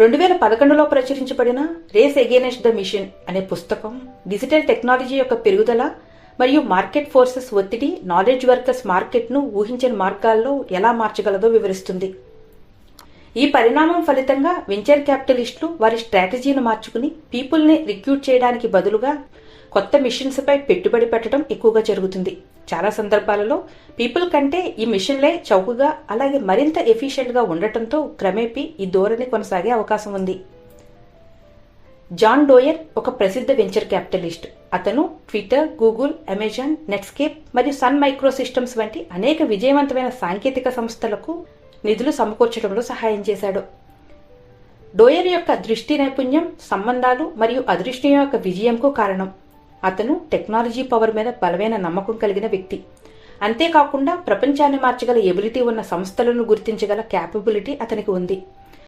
రెండు వేల పదకొండులో ప్రచురించబడిన రేస్ ఎగేనెస్ట్ ద మిషన్ అనే పుస్తకం డిజిటల్ టెక్నాలజీ యొక్క పెరుగుదల మరియు మార్కెట్ ఫోర్సెస్ ఒత్తిడి నాలెడ్జ్ వర్కర్స్ మార్కెట్ను ఊహించని మార్గాల్లో ఎలా మార్చగలదో వివరిస్తుంది. ఈ పరిణామం ఫలితంగా వెంచర్ క్యాపిటలిస్టులు వారి స్ట్రాటజీని మార్చుకుని పీపుల్ని రిక్రూట్ చేయడానికి బదులుగా కొత్త మిషన్స్పై పెట్టుబడి పెట్టడం ఎక్కువగా జరుగుతుంది. చాలా సందర్భాలలో పీపుల్ కంటే ఈ మిషన్లే చౌకగా అలాగే మరింత ఎఫిషియెంట్గా ఉండటంతో క్రమేపీ ఈ ధోరణి కొనసాగే అవకాశం ఉంది. జాన్ డోయర్ ఒక ప్రసిద్ధ వెంచర్ క్యాపిటలిస్ట్. అతను ట్విట్టర్ గూగుల్ అమెజాన్ నెట్స్కేప్ మరియు సన్ మైక్రో సిస్టమ్స్ వంటి అనేక విజయవంతమైన సాంకేతిక సంస్థలకు నిధులు సమకూర్చడంలో సహాయం చేశాడు. డోయర్ యొక్క దృష్టి నైపుణ్యం సంబంధాలు మరియు అదృష్టం యొక్క విజయంకు కారణం. అతను టెక్నాలజీ పవర్ మీద బలమైన నమ్మకం కలిగిన వ్యక్తి. అంతేకాకుండా ప్రపంచాన్ని మార్చగల ఎబిలిటీ ఉన్న సంస్థలను గుర్తించగల క్యాపబిలిటీ అతనికి ఉంది.